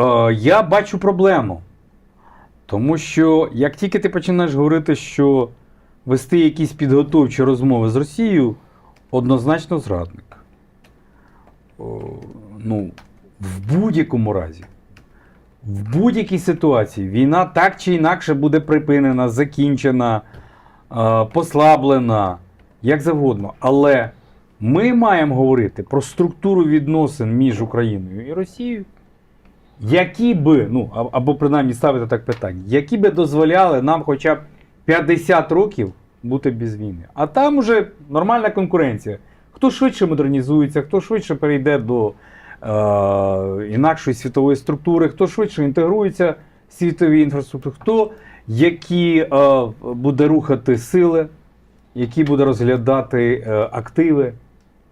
Е, я бачу проблему. Тому що як тільки ти починаєш говорити, що вести якісь підготовчі розмови з Росією, однозначно зрадник. Ну, в будь-якому разі, в будь-якій ситуації війна так чи інакше буде припинена, закінчена, е, послаблена, як завгодно. Але ми маємо говорити про структуру відносин між Україною і Росією, які би, ну, або принаймні ставити так питання, які би дозволяли нам хоча б 50 років бути без війни. А там уже нормальна конкуренція. Хто швидше модернізується, хто швидше перейде до е, інакшої світової структури, хто швидше інтегрується в світові інфраструктури, хто які е, буде рухати сили, які буде розглядати е, активи,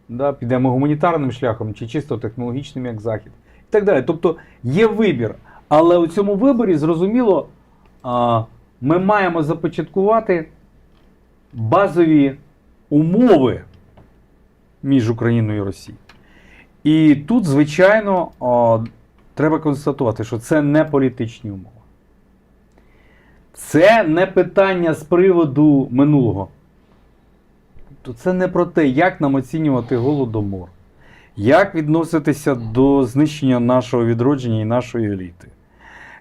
да, підемо гуманітарним шляхом чи чисто технологічним, як Захід, так далі. Тобто є вибір. Але у цьому виборі, зрозуміло, ми маємо започаткувати базові умови між Україною і Росією. І тут, звичайно, треба констатувати, що це не політичні умови. Це не питання з приводу минулого. То це не про те, як нам оцінювати голодомор, як відноситися до знищення нашого відродження і нашої еліти,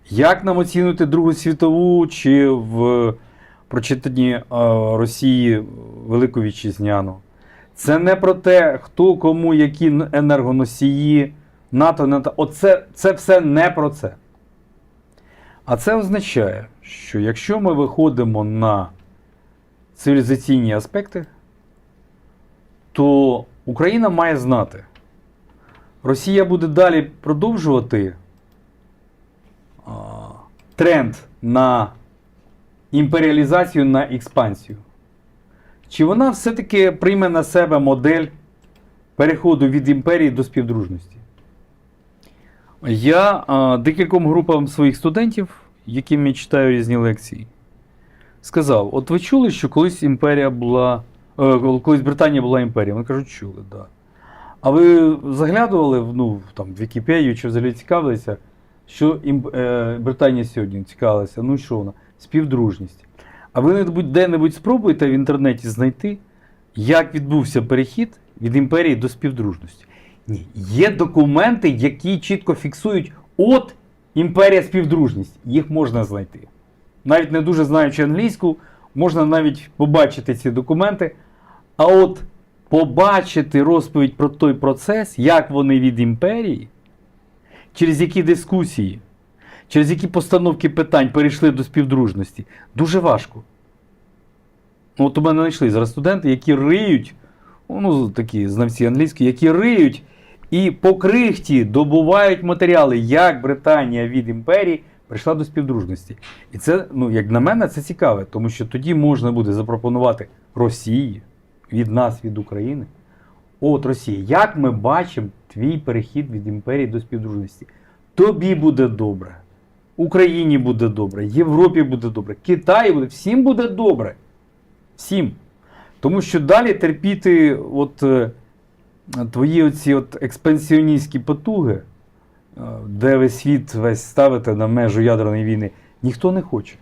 як нам оцінювати Другу світову чи в прочитанні е, Росії Велику Вітчизняну. Це не про те, хто кому які енергоносії, НАТО, НАТО. Оце це все не про це. А це означає, що якщо ми виходимо на цивілізаційні аспекти, то Україна має знати, Росія буде далі продовжувати а, тренд на імперіалізацію на експансію. Чи вона все-таки прийме на себе модель переходу від імперії до співдружності? Я а, декільком групам своїх студентів, яким я читаю різні лекції, сказав: от ви чули, що колись імперія була. е, Колись Британія була імперією? Вони кажуть, чули, так. Да. А ви заглядували ну, там, в Вікіпедію чи взагалі цікавилися, що ім, е, Британія сьогодні цікавилася? Ну що вона? Співдружність. А ви не- де-небудь спробуйте в інтернеті знайти, як відбувся перехід від імперії до співдружності. Ні, є документи, які чітко фіксують, от імперія співдружність. Їх можна знайти. Навіть не дуже знаючи англійську, можна навіть побачити ці документи. А от побачити розповідь про той процес, як вони від імперії, через які дискусії, через які постановки питань перейшли до співдружності, дуже важко. Ну, От у мене знайшли зараз студенти, які риють, ну, такі знавці англійської, які риють і по крихті добувають матеріали, як Британія від імперії прийшла до співдружності. І це, ну, як на мене, це цікаве, тому що тоді можна буде запропонувати Росії від нас, від України. От Росія, як ми бачимо твій перехід від імперії до співдружності? Тобі буде добре, Україні буде добре, Європі буде добре, Китаю буде, всім буде добре. Всім. Тому що далі терпіти от, е, твої оці от експансіоністські потуги, е, де весь світ весь ставити на межу ядерної війни, ніхто не хоче.